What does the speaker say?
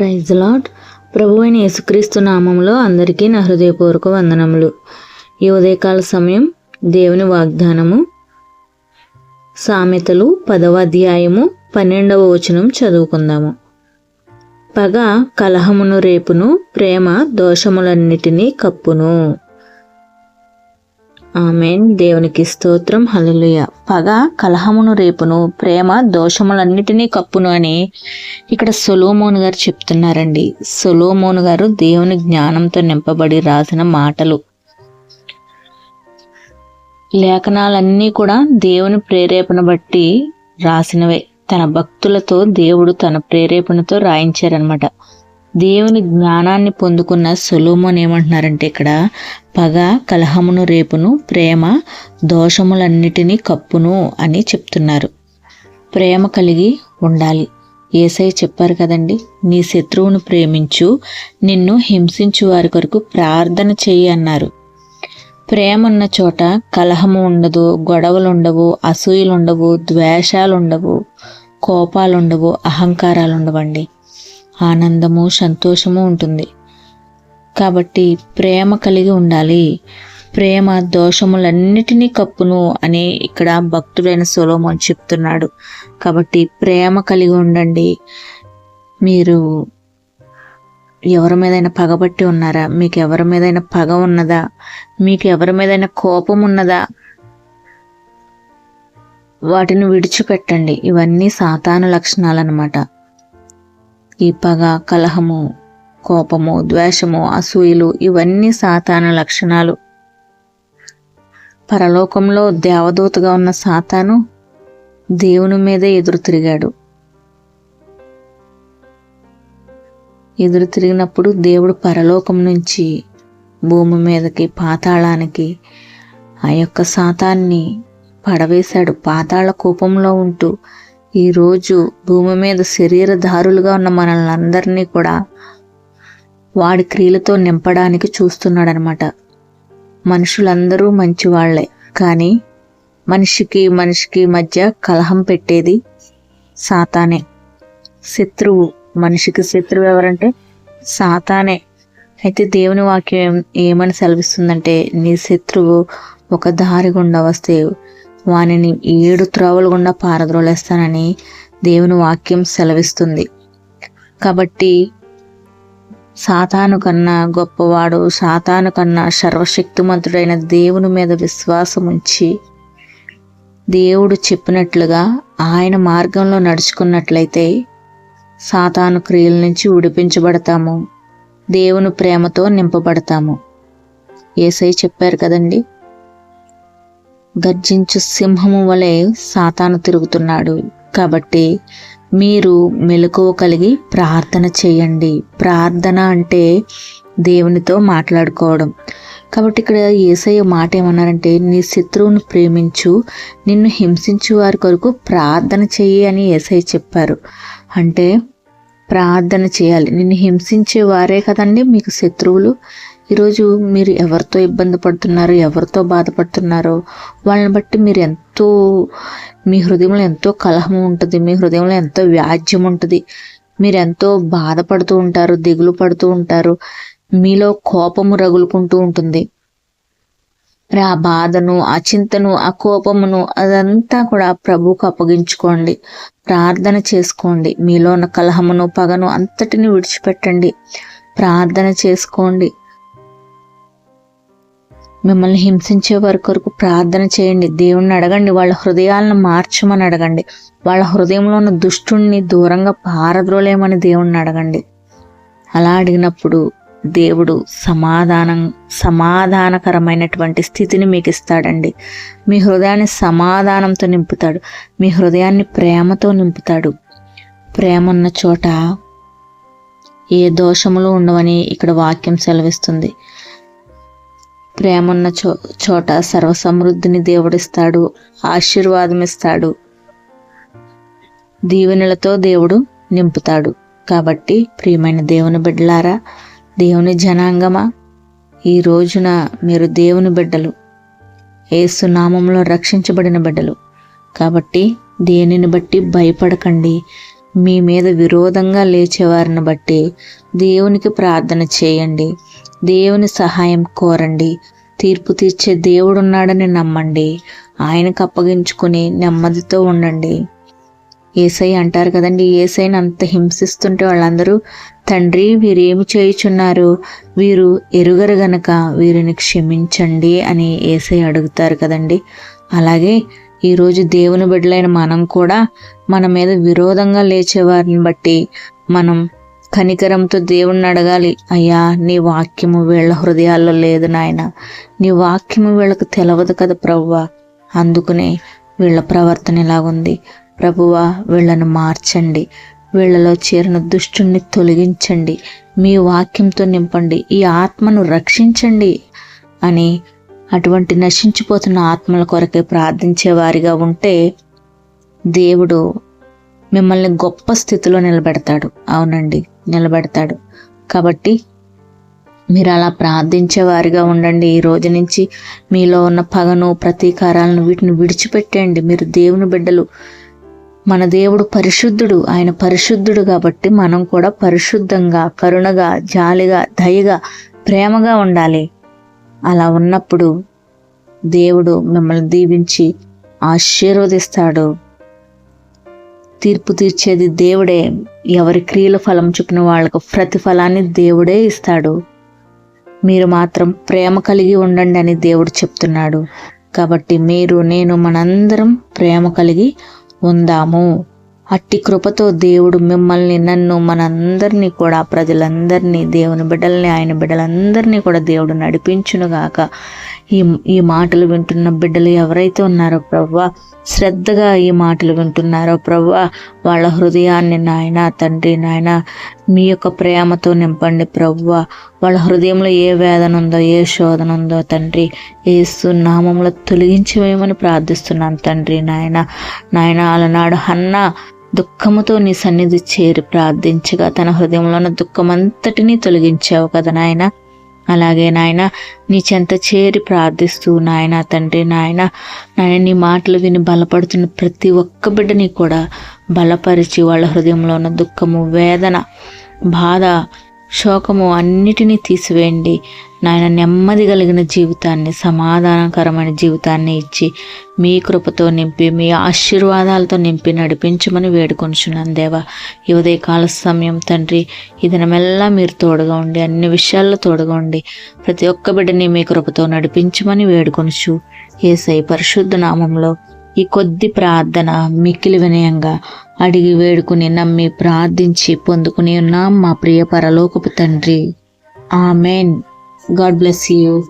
Praise lot ప్రభు అయిన యేసుక్రీస్తు నామంలో అందరికీ నా హృదయపూర్వక వందనములు. ఈ ఉదయకాల సమయం దేవుని వాగ్దానము. సామెతలు పదవ అధ్యాయము పన్నెండవ వచనం చదువుకుందాము. పగ కలహమును రేపును ప్రేమ దోషములన్నిటినీ కప్పును. ఆమెన్. దేవునికి స్తోత్రం. హలలుయ పగ కలహమును రేపును ప్రేమ దోషములన్నిటినీ కప్పును అని ఇక్కడ సొలోమోన్ గారు చెప్తున్నారండి. సొలోమోన్ గారు దేవుని జ్ఞానంతో నింపబడి రాసిన మాటలు. లేఖనాలన్నీ కూడా దేవుని ప్రేరేపణ బట్టి రాసినవే. తన భక్తులతో దేవుడు తన ప్రేరేపణతో రాయించారనమాట దేవుని జ్ఞానాన్ని పొందుకున్న సొలోమోన్ ఏమంటున్నారంటే ఇక్కడ పగ కలహమును రేపును ప్రేమ దోషములన్నిటినీ కప్పును అని చెప్తున్నారు. ప్రేమ కలిగి ఉండాలి. ఏసై చెప్పారు కదండి నీ శత్రువును ప్రేమించు నిన్ను హింసించు వారి కొరకు ప్రార్థన చేయి అన్నారు. ప్రేమ ఉన్న చోట కలహము ఉండదు గొడవలు ఉండవు అసూయలు ఉండవు ద్వేషాలు ఉండవు కోపాలు ఉండవు అహంకారాలు ఉండవండి. ఆనందము సంతోషము ఉంటుంది. కాబట్టి ప్రేమ కలిగి ఉండాలి. ప్రేమ దోషములన్నిటినీ కప్పును అని ఇక్కడ భక్తుడైన సొలోమోన్ చెప్తున్నాడు. కాబట్టి ప్రేమ కలిగి ఉండండి. మీరు ఎవరి మీదైనా పగబట్టి ఉన్నారా? మీకు ఎవరి మీదైనా పగ ఉన్నదా? మీకు ఎవరి మీదైనా కోపం ఉన్నదా? వాటిని విడిచిపెట్టండి. ఇవన్నీ సాతాను లక్షణాలు అన్నమాట ఈ పగ కలహము కోపము ద్వేషము అసూయలు ఇవన్నీ సాతాన లక్షణాలు. పరలోకంలో దేవదూతగా ఉన్న సాతాను దేవుని మీదే ఎదురు తిరిగాడు. ఎదురు తిరిగినప్పుడు దేవుడు పరలోకం నుంచి భూమి మీదకి పాతాళానికి ఆ యొక్క శాతాన్ని పడవేశాడు. పాతాళ కోపంలో ఉంటూ ఈరోజు భూమి మీద శరీరధారులుగా ఉన్న మనల్ని అందరినీ కూడా వాడి క్రియలతో నింపడానికి చూస్తున్నాడనమాట మనుషులందరూ మంచివాళ్ళే. కానీ మనిషికి మనిషికి మధ్య కలహం పెట్టేది సాతానే. శత్రువు మనిషికి శత్రువు ఎవరంటే సాతానే. అయితే దేవుని వాక్యం ఏమని సెలవిస్తుందంటే నీ శత్రువు ఒక దారి గుండా వస్తే వానిని ఏడు త్రోవలు గుండా పారద్రోలేస్తానని దేవుని వాక్యం సెలవిస్తుంది. కాబట్టి సాతాను కన్నా గొప్పవాడు సాతాను కన్నా సర్వశక్తిమంతుడైన దేవుని మీద విశ్వాసం ఉంచి దేవుడు చెప్పినట్లుగా ఆయన మార్గంలో నడుచుకున్నట్లయితే సాతాను క్రియల నుంచి విడిపించబడతాము. దేవుని ప్రేమతో నింపబడతాము. ఏసై చెప్పారు కదండి? గర్జించు సింహము వలె సాతాను తిరుగుతున్నాడు. కాబట్టి మీరు మెలకువ కలిగి ప్రార్థన చేయండి. ప్రార్థన అంటే దేవునితో మాట్లాడుకోవడం. కాబట్టి ఇక్కడ ఏసయ్య మాట ఏమన్నారంటే నీ శత్రువును ప్రేమించు నిన్ను హింసించు వారి కొరకు ప్రార్థన చెయ్యి అని ఏసయ్య చెప్పారు. అంటే ప్రార్థన చేయాలి. నిన్ను హింసించే వారే కదండి మీకు శత్రువులు. ఈరోజు మీరు ఎవరితో ఇబ్బంది పడుతున్నారో ఎవరితో బాధపడుతున్నారో వాళ్ళని బట్టి మీరు ఎంతో మీ హృదయంలో ఎంతో కలహం ఉంటుంది మీ హృదయంలో ఎంతో వ్యాజ్యం ఉంటుంది. మీరు ఎంతో బాధపడుతూ ఉంటారు దిగులు పడుతూ ఉంటారు మీలో కోపము రగులుకుంటూ ఉంటుంది. మరి ఆ బాధను ఆ చింతను ఆ కోపమును అదంతా కూడా ప్రభువుకు అప్పగించుకోండి. ప్రార్థన చేసుకోండి. మీలో ఉన్న కలహమును పగను అంతటిని విడిచిపెట్టండి. ప్రార్థన చేసుకోండి. మిమ్మల్ని హింసించే వారి కొరకు ప్రార్థన చేయండి. దేవుణ్ణి అడగండి. వాళ్ళ హృదయాలను మార్చమని అడగండి. వాళ్ళ హృదయంలో ఉన్న దుష్టుణ్ణి దూరంగా పారద్రోలేమని దేవుణ్ణి అడగండి. అలా అడిగినప్పుడు దేవుడు సమాధానం సమాధానకరమైనటువంటి స్థితిని మీకు ఇస్తాడండి. మీ హృదయాన్ని సమాధానంతో నింపుతాడు. మీ హృదయాన్ని ప్రేమతో నింపుతాడు. ప్రేమ ఉన్న చోట ఏ దోషములు ఉండవని ఇక్కడ వాక్యం సెలవిస్తుంది. ప్రేమన్న చో చోట సర్వసమృద్ధిని దేవుడిస్తాడు ఆశీర్వాదమిస్తాడు. దీవెనలతో దేవుడు నింపుతాడు. కాబట్టి ప్రియమైన దేవుని బిడ్డలారా దేవుని జనాంగమా ఈ రోజున మీరు దేవుని బిడ్డలు ఏసు నామంలో రక్షించబడిన బిడ్డలు. కాబట్టి దేనిని బట్టి భయపడకండి. మీ మీద విరోధంగా లేచేవారిని బట్టి దేవునికి ప్రార్థన చేయండి. దేవుని సహాయం కోరండి. తీర్పు తీర్చే దేవుడున్నాడని నమ్మండి. ఆయనకు అప్పగించుకుని నెమ్మదితో ఉండండి. ఏసై అంటారు కదండి ఏసైని అంత హింసిస్తుంటే వాళ్ళందరూ తండ్రి వీరేమి చేయుచున్నారు? వీరు ఎరుగరు గనక వీరిని క్షమించండి అని ఏసై అడుగుతారు కదండి. అలాగే ఈరోజు దేవుని బిడ్డలైన మనం కూడా మన మీద విరోధంగా లేచేవారిని బట్టి మనం కనికరంతో దేవుణ్ణి అడగాలి. అయ్యా నీ వాక్యము వీళ్ళ హృదయాల్లో లేదు నాయన. నీ వాక్యము వీళ్ళకు తెలవదు కదా ప్రవ్వా. అందుకునే వీళ్ళ ప్రవర్తన ఇలాగుంది. ప్రభువా వీళ్ళను మార్చండి. వీళ్ళలో చేరిన దుష్టుణ్ణి తొలగించండి. మీ వాక్యంతో నింపండి. ఈ ఆత్మను రక్షించండి అని అటువంటి నశించిపోతున్న ఆత్మల కొరకే ప్రార్థించే వారిగా ఉంటే దేవుడు మిమ్మల్ని గొప్ప స్థితిలో నిలబెడతాడు. అవునండి. నిలబెడతాడు. కాబట్టి మీరు అలా ప్రార్థించే వారిగా ఉండండి. ఈ రోజు నుంచి మీలో ఉన్న పగను ప్రతీకారాలను వీటిని విడిచిపెట్టండి మీరు దేవుని బిడ్డలు. మన దేవుడు పరిశుద్ధుడు. ఆయన పరిశుద్ధుడు కాబట్టి మనం కూడా పరిశుద్ధంగా కరుణగా జాలిగా దయగా ప్రేమగా ఉండాలి. అలా ఉన్నప్పుడు దేవుడు మిమ్మల్ని దీవించి ఆశీర్వదిస్తాడు. తీర్పు తీర్చేది దేవుడే. ఎవరి క్రియల ఫలం చొప్పున వాళ్ళకు ప్రతిఫలాన్ని దేవుడే ఇస్తాడు. మీరు మాత్రం ప్రేమ కలిగి ఉండండి అని దేవుడు చెప్తున్నాడు. కాబట్టి మీరు నేను మనందరం ప్రేమ కలిగి ఉందాము. అట్టి కృపతో దేవుడు మిమ్మల్ని నన్ను మనందరినీ కూడా ప్రజలందరినీ దేవుని బిడ్డల్ని ఆయన బిడ్డలందరినీ కూడా దేవుడు నడిపించునుగాక. ఈ ఈ మాటలు వింటున్న బిడ్డలు ఎవరైతే ఉన్నారో ప్రభా శ్రద్ధగా ఈ మాటలు వింటున్నారో ప్రవ్వా వాళ్ళ హృదయాన్ని నాయన తండ్రి నాయన మీ యొక్క ప్రేమతో నింపండి ప్రవ్వా. వాళ్ళ హృదయంలో ఏ వేదన ఉందో ఏ శోధన ఉందో తండ్రి ఏసు నామంలో తొలగించి వేయమని ప్రార్థిస్తున్నాను తండ్రి నాయన. నాయన అలనాడు హన్న దుఃఖముతో నీ సన్నిధి చేరి ప్రార్థించగా తన హృదయంలో ఉన్న దుఃఖమంతటినీ తొలగించావు కదా నాయన. అలాగే నాయన నీ చెంత చేరి ప్రార్థిస్తూ నాయన తండ్రి నాయన నాయన నీ మాటలు విని బలపడుతున్న ప్రతి ఒక్క బిడ్డని కూడా బలపరిచి వాళ్ళ హృదయంలో ఉన్న దుఃఖము వేదన బాధ శోకము అన్నిటినీ తీసివేయండి. నాయన నెమ్మది కలిగిన జీవితాన్ని సమాధానకరమైన జీవితాన్ని ఇచ్చి మీ కృపతో నింపి మీ ఆశీర్వాదాలతో నింపి నడిపించమని వేడుకొనిచున్నాను దేవా. ఈ ఉదయకాల సమయం తండ్రి ఈ దినమెల్లా మీరు తోడుగా ఉండి అన్ని విషయాల్లో తోడుగా ఉండి ప్రతి ఒక్క బిడ్డని మీ కృపతో నడిపించమని వేడుకొనుచు. ఏసై పరిశుద్ధ నామంలో ఈ కొద్ది ప్రార్థన మిక్కిలి వినయంగా అడిగి వేడుకుని నమ్మి ప్రార్థించి పొందుకుని ఉన్నాం మా ప్రియ పరలోకపు తండ్రి. ఆమెన్. God bless you.